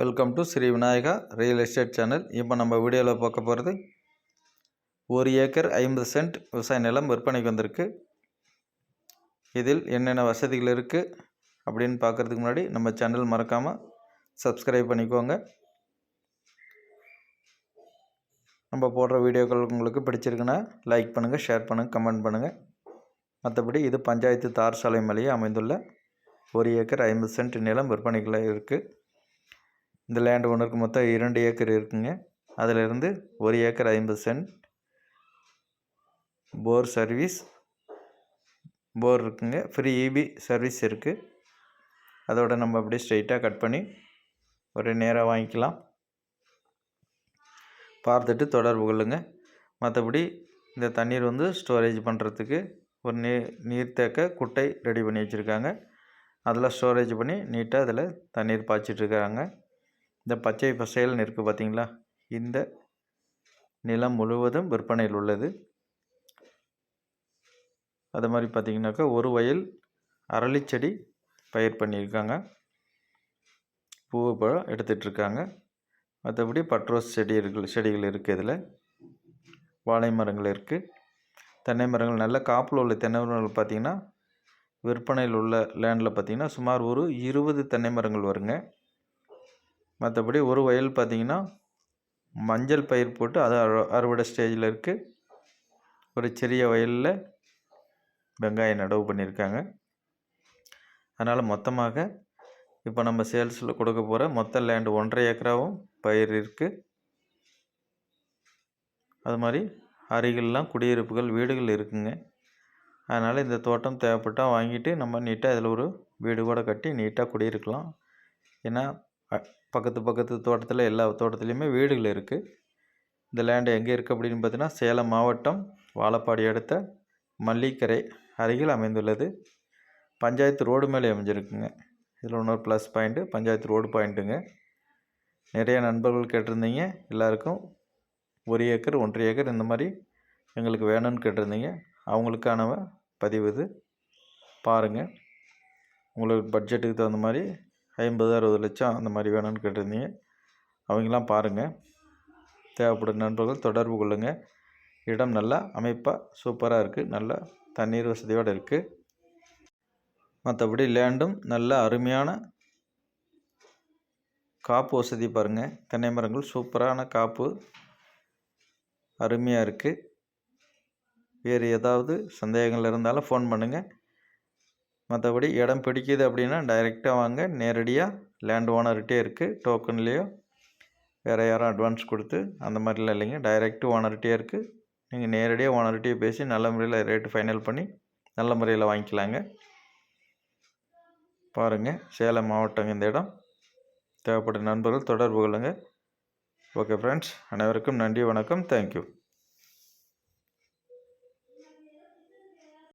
Welcome to Sri Vinayaka real estate channel இப்போ நம்ம வீடியோவில் பார்க்க போகிறது ஒரு ஏக்கர் ஐம்பது சென்ட் விவசாய நிலம் விற்பனைக்கு வந்திருக்கு. இதில் என்னென்ன வசதிகள் இருக்குது அப்படின்னு பார்க்குறதுக்கு முன்னாடி நம்ம சேனல் மறக்காமல் சப்ஸ்கிரைப் பண்ணிக்கோங்க. நம்ம போடுற வீடியோக்கள் உங்களுக்கு பிடிச்சிருக்குன்னா லைக் பண்ணுங்கள் ஷேர் பண்ணுங்கள் கமெண்ட் பண்ணுங்கள் மற்றபடி இது பஞ்சாயத்து தார் சாலை மலையே அமைந்துள்ள ஒரு ஏக்கர் ஐம்பது சென்ட் நிலம் விற்பனைக்குள்ள இருக்குது இந்த லேண்ட் ஓனருக்கு மொத்தம் இரண்டு ஏக்கர் இருக்குங்க. அதிலிருந்து ஒரு ஏக்கர் ஐம்பது சென்ட் போர் சர்வீஸ் போர் இருக்குங்க. ஃப்ரீ இபி சர்வீஸ் இருக்குது அதோட நம்ம அப்படியே ஸ்ட்ரைட்டாக கட் பண்ணி ஒரு நேராக வாங்கிக்கலாம். பார்த்துட்டு தொடர்பு கொள்ளுங்க. மற்றபடி இந்த தண்ணீர் வந்து ஸ்டோரேஜ் பண்ணுறதுக்கு ஒரு நீர் நீர்த்தேக்க குட்டை ரெடி பண்ணி வச்சுருக்காங்க. அதில் ஸ்டோரேஜ் பண்ணி நீட்டாக அதில் தண்ணீர் பாய்ச்சிட்ருக்காங்க இந்த பச்சை பசையல்னு இருக்குது பார்த்தீங்களா இந்த நிலம் முழுவதும் விற்பனையில் உள்ளது. அது மாதிரி பார்த்திங்கனாக்கா ஒரு வயல் அரளிச்செடி பயிர் பண்ணியிருக்காங்க. பூ பழம் எடுத்துகிட்ருக்காங்க மற்றபடி பட்ரோஸ் செடி இருக்கு செடிகள் இருக்குது இதில். வாழை மரங்கள் இருக்குது தென்னை மரங்கள் நல்ல காப்பில் உள்ள தென்னை மரங்கள் பார்த்திங்கன்னா விற்பனையில் உள்ள லேண்டில் பார்த்திங்கன்னா சுமார் ஒரு இருபது தென்னை மரங்கள் வருங்க. மற்றபடி ஒரு வயல் பார்த்திங்கன்னா மஞ்சள் பயிர் போட்டு அது அறுவடை ஸ்டேஜில் இருக்குது ஒரு சிறிய வயலில் வெங்காயம் நடவு பண்ணியிருக்காங்க. அதனால் மொத்தமாக இப்போ நம்ம சேல்ஸில் கொடுக்க போகிற மொத்த லேண்டு ஒன்றரை ஏக்கராவும் பயிர் இருக்குது அது மாதிரி அருகிலெலாம் குடியிருப்புகள் வீடுகள் இருக்குங்க. அதனால் இந்த தோட்டம் தேவைப்பட்டால் வாங்கிட்டு நம்ம நீட்டாக இதில் ஒரு வீடு கூட கட்டி நீட்டாக குடியிருக்கலாம். ஏன்னா பக்கத்து பக்கத்து தோட்டத்தில் எல்லா தோட்டத்துலேயுமே வீடுகள் இருக்குது இந்த லேண்டு எங்கே இருக்குது அப்படின்னு பார்த்தீங்கன்னா சேலம் மாவட்டம் வாழப்பாடி அடுத்த மல்லிக்கரை அருகில் அமைந்துள்ளது. பஞ்சாயத்து ரோடு மேலே அமைஞ்சிருக்குங்க. இதில் இன்னொரு ப்ளஸ் பாயிண்ட்டு பஞ்சாயத்து ரோடு பாயிண்ட்டுங்க நிறைய நண்பர்கள் கேட்டிருந்தீங்க. எல்லாருக்கும் ஒரு ஏக்கர் ஒன்றரை ஏக்கர் இந்த மாதிரி எங்களுக்கு வேணும்னு கேட்டிருந்தீங்க. அவங்களுக்கான பதிவு இது. பாருங்கள் உங்களுக்கு பட்ஜெட்டுக்கு தகுந்த மாதிரி ஐம்பது அறுபது லட்சம் அந்த மாதிரி வேணும்னு கேட்டிருந்தீங்க. அவங்களாம் பாருங்கள் தேவைப்படும் நண்பர்கள் தொடர்பு கொள்ளுங்கள் இடம் நல்லா அமைப்பாக சூப்பராக இருக்குது நல்லா தண்ணீர் வசதியோடு இருக்குது மற்றபடி லேண்டும் நல்ல அருமையான காப்பு வசதி பாருங்கள் தென்னை மரங்கள் சூப்பரான காப்பு. அருமையாக இருக்குது வேறு ஏதாவது சந்தேகங்கள் இருந்தாலும் ஃபோன் பண்ணுங்கள் மற்றபடி இடம் பிடிக்குது அப்படின்னா டைரெக்டாக வாங்க. நேரடியாக லேண்ட் ஓனர்கிட்டே இருக்குது டோக்கன்லேயோ வேறு யாரும் அட்வான்ஸ் கொடுத்து அந்த மாதிரிலாம் இல்லைங்க. டைரெக்ட் ஓனர்கிட்டே இருக்குது நீங்கள் நேரடியாக ஓனர்கிட்டே பேசி நல்ல முறையில் ரேட்டு ஃபைனல் பண்ணி நல்ல முறையில் வாங்கிக்கலாங்க. பாருங்கள் சேலம் மாவட்டம் இந்த இடம். தேவைப்படும் நண்பர்கள் தொடர்பு கொள்ளுங்கள் ஓகே ஃப்ரெண்ட்ஸ் அனைவருக்கும் நன்றி வணக்கம். தேங்க்யூ